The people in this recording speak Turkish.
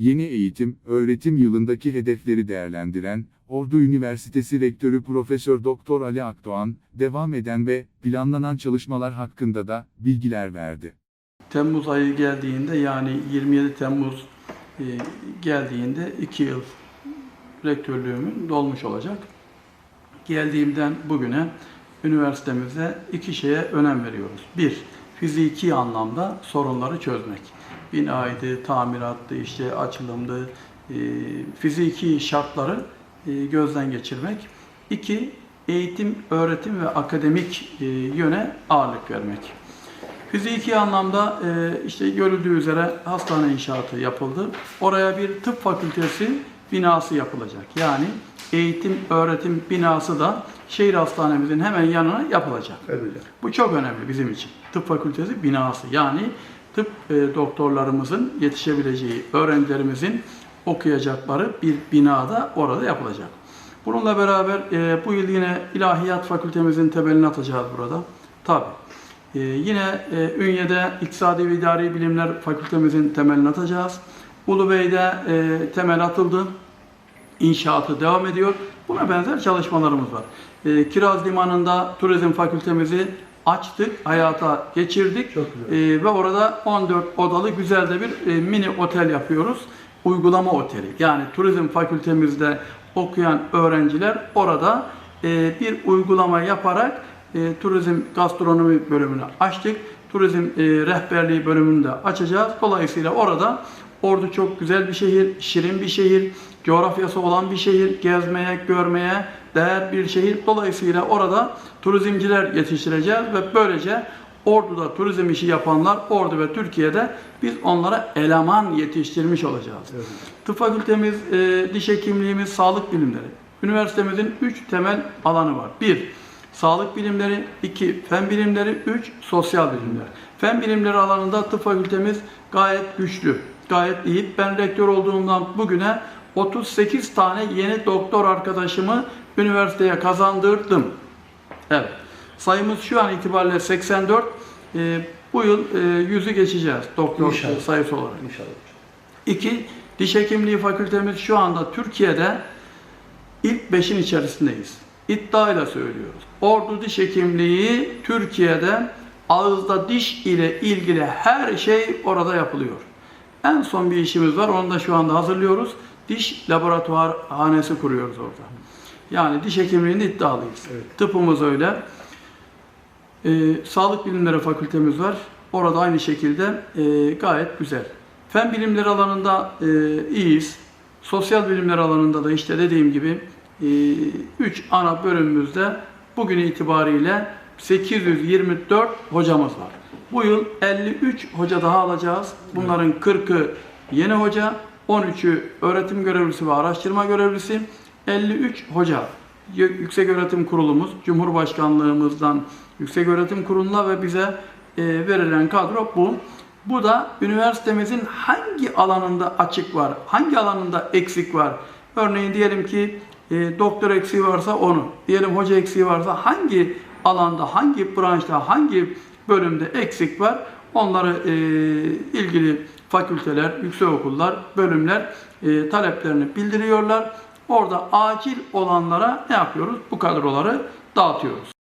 Yeni eğitim, öğretim yılındaki hedefleri değerlendiren, Ordu Üniversitesi Rektörü Profesör Doktor Ali Akdoğan, devam eden ve planlanan çalışmalar hakkında da bilgiler verdi. Temmuz ayı geldiğinde yani 27 Temmuz e, geldiğinde 2 yıl rektörlüğümün dolmuş olacak. Geldiğimden bugüne üniversitemizde iki şeye önem veriyoruz. Bir, fiziki anlamda sorunları çözmek. Binaydı, tamirattı, işte açılımdı, e, fiziki şartları e, gözden geçirmek. İki, eğitim, öğretim ve akademik e, yöne ağırlık vermek. Fiziki anlamda e, işte görüldüğü üzere hastane inşaatı yapıldı. Oraya bir tıp fakültesi binası yapılacak. Yani eğitim öğretim binası da şehir hastanemizin hemen yanına yapılacak. Evet. Bu çok önemli bizim için. Tıp fakültesi binası yani tıp e, doktorlarımızın yetişebileceği, öğrencilerimizin okuyacakları bir binada orada yapılacak. Bununla beraber e, bu yıl yine ilahiyat fakültemizin temelini atacağız burada. Tabii. Ee, yine e, Ünye'de İktisadi ve İdari Bilimler Fakültemizin temelini atacağız. Ulubey'de e, temel atıldı. İnşaatı devam ediyor. Buna benzer çalışmalarımız var. E, Kiraz Limanı'nda turizm fakültemizi açtık, hayata geçirdik. Çok güzel. E, ve orada 14 odalı güzel de bir e, mini otel yapıyoruz. Uygulama oteli. Yani turizm fakültemizde okuyan öğrenciler orada e, bir uygulama yaparak e, turizm gastronomi bölümünü açtık. Turizm e, rehberliği bölümünü de açacağız. Dolayısıyla orada Ordu çok güzel bir şehir, şirin bir şehir, coğrafyası olan bir şehir, gezmeye, görmeye değer bir şehir. Dolayısıyla orada turizmciler yetiştireceğiz ve böylece Ordu'da turizm işi yapanlar, Ordu ve Türkiye'de biz onlara eleman yetiştirmiş olacağız. Evet. Tıp fakültemiz, e, diş hekimliğimiz, sağlık bilimleri. Üniversitemizin 3 temel alanı var. 1. Sağlık bilimleri, 2. Fen bilimleri, 3. Sosyal bilimler. Fen bilimleri alanında tıp fakültemiz gayet güçlü, gayet iyi. Ben rektör olduğumdan bugüne 38 tane yeni doktor arkadaşımı üniversiteye kazandırdım. Evet. Sayımız şu an itibariyle 84. E, bu yıl e, 100'ü geçeceğiz doktor İnşallah. sayısı olarak. İnşallah. İki, diş hekimliği fakültemiz şu anda Türkiye'de ilk beşin içerisindeyiz. İddiayla söylüyoruz. Ordu Diş Hekimliği Türkiye'de ağızda diş ile ilgili her şey orada yapılıyor. En son bir işimiz var, onu da şu anda hazırlıyoruz. Diş laboratuvar hanesi kuruyoruz orada. Yani diş hekimliğinde iddialıyız. Evet. Tıpımız öyle. Ee, Sağlık Bilimleri Fakültemiz var. Orada aynı şekilde e, gayet güzel. Fen bilimleri alanında e, iyiyiz. Sosyal bilimler alanında da işte dediğim gibi 3 ana bölümümüzde bugün itibariyle 824 hocamız var. Bu yıl 53 hoca daha alacağız. Bunların 40'ı yeni hoca, 13'ü öğretim görevlisi ve araştırma görevlisi, 53 hoca Yüksek Öğretim Kurulumuz, Cumhurbaşkanlığımızdan Yüksek Öğretim Kurulu'na ve bize e, verilen kadro bu. Bu da üniversitemizin hangi alanında açık var, hangi alanında eksik var. Örneğin diyelim ki e, doktor eksiği varsa onu, diyelim hoca eksiği varsa hangi alanda, hangi branşta, hangi bölümde eksik var onları e, ilgili fakülteler, yüksekokullar, bölümler e, taleplerini bildiriyorlar. Orada acil olanlara ne yapıyoruz? Bu kadroları dağıtıyoruz.